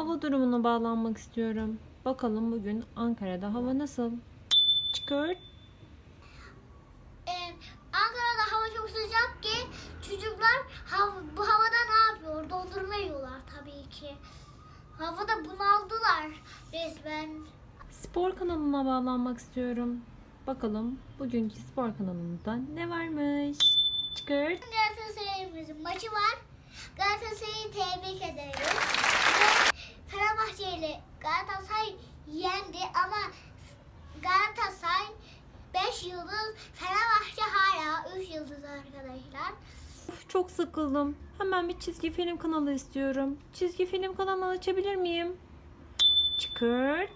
hava durumuna bağlanmak istiyorum. Bakalım bugün Ankara'da hava nasıl? Çıkır. Ee, Ankara'da hava çok sıcak ki çocuklar hav- bu havada ne yapıyor? Dondurma yiyorlar tabii ki. Havada bunaldılar resmen. Spor kanalına bağlanmak istiyorum. Bakalım bugünkü spor kanalında ne varmış? Çıkır. Galatasaray'ımızın maçı var. Galatasaray'ı tebrik ederiz. Galatasaray yendi ama Galatasaray 5 yıldız, Fenerbahçe hala 3 yıldız arkadaşlar. Of, çok sıkıldım. Hemen bir çizgi film kanalı istiyorum. Çizgi film kanalı açabilir miyim? Çıkır.